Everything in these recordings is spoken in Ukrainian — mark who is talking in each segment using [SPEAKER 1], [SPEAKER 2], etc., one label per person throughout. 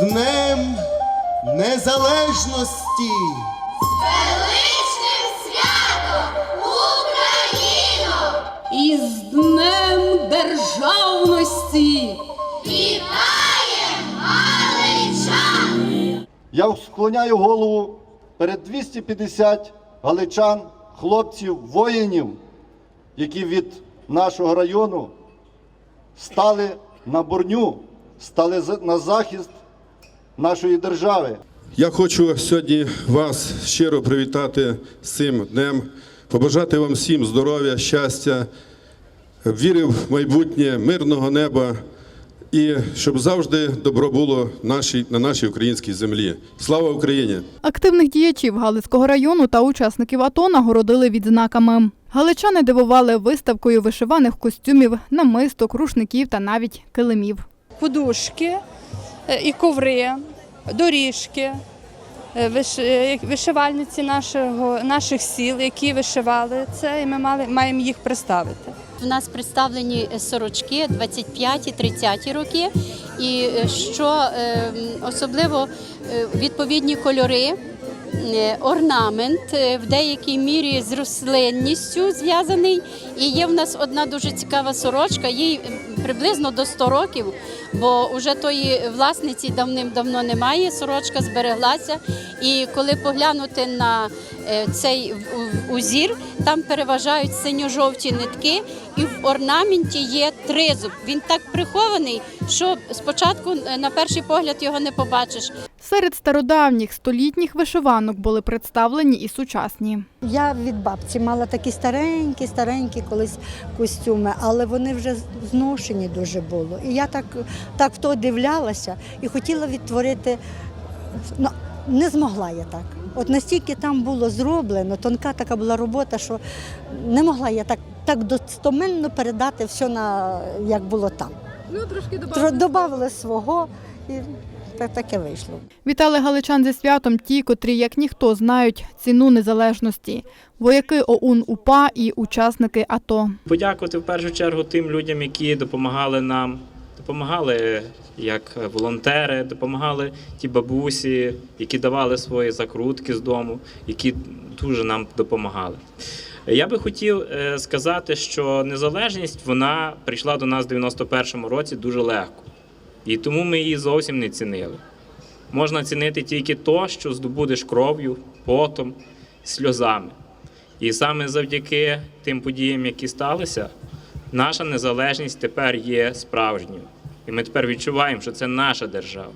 [SPEAKER 1] Днем Незалежності!
[SPEAKER 2] Величним святом Україно!
[SPEAKER 3] Із Днем Державності!
[SPEAKER 2] Вітаєм галичан!
[SPEAKER 4] Я склоняю голову перед 250 галичан, хлопців, воїнів, які від нашого району стали на борню, стали на захист нашої держави.
[SPEAKER 5] Я хочу сьогодні вас щиро привітати з цим днем, побажати вам всім здоров'я, щастя, віри в майбутнє, мирного неба і щоб завжди добро було нашій- на нашій українській землі. Слава Україні!
[SPEAKER 6] Активних діячів Галицького району та учасників АТО нагородили відзнаками. Галичани дивували виставкою вишиваних костюмів, намисток, рушників та навіть килимів.
[SPEAKER 7] подушки е, і коври, доріжки, е, е, вишивальниці нашого, наших сіл, які вишивали це, і ми мали, маємо їх представити.
[SPEAKER 8] У нас представлені сорочки 25-30 роки, і е, що особливо відповідні кольори. Е, Орнамент е, в деякій мірі з рослинністю зв'язаний. І є в нас одна дуже цікава сорочка, їй приблизно до 100 років, бо вже тої власниці давним-давно немає. Сорочка збереглася. І коли поглянути на е, цей узір, там переважають синьо-жовті нитки, і в орнаменті є тризуб. Він так прихований, що спочатку на перший погляд його не побачиш.
[SPEAKER 6] Серед стародавніх столітніх вишиванок були представлені і сучасні.
[SPEAKER 9] Я від бабці мала такі старенькі, старенькі колись костюми, але вони вже зношені дуже було. І я так, так в то дивлялася і хотіла відтворити. Ну, не змогла я так. От настільки там було зроблено, тонка така була робота, що не могла я так, так достоменно передати все на як було там.
[SPEAKER 6] Ну трошки
[SPEAKER 9] Тро- Добавили свого і так таке вийшло.
[SPEAKER 6] Вітали галичан зі святом ті, котрі, як ніхто, знають ціну незалежності. Вояки ОУН УПА і учасники АТО.
[SPEAKER 10] Подякувати в першу чергу тим людям, які допомагали нам, допомагали як волонтери, допомагали ті бабусі, які давали свої закрутки з дому, які дуже нам допомагали. Я би хотів е, сказати, що незалежність вона прийшла до нас в 91-му році дуже легко, і тому ми її зовсім не цінили. Можна цінити тільки то, що здобудеш кров'ю, потом, сльозами. І саме завдяки тим подіям, які сталися, наша незалежність тепер є справжньою. І ми тепер відчуваємо, що це наша держава.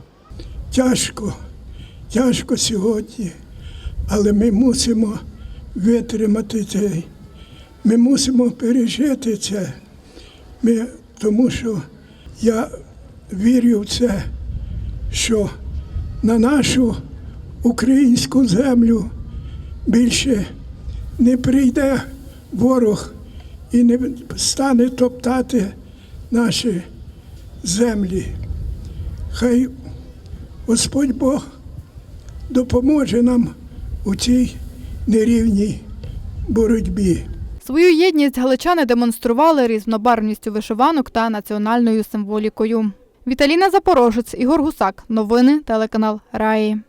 [SPEAKER 11] Тяжко, тяжко сьогодні, але ми мусимо витримати це. Ми мусимо пережити це. Ми, тому що я вірю в це, що на нашу українську землю більше не прийде ворог і не стане топтати наші землі. Хай Господь Бог допоможе нам у цій нерівній боротьбі.
[SPEAKER 6] Свою єдність галичани демонстрували різнобарвністю вишиванок та національною символікою. Віталіна Запорожець, Ігор Гусак. Новини телеканал Раї.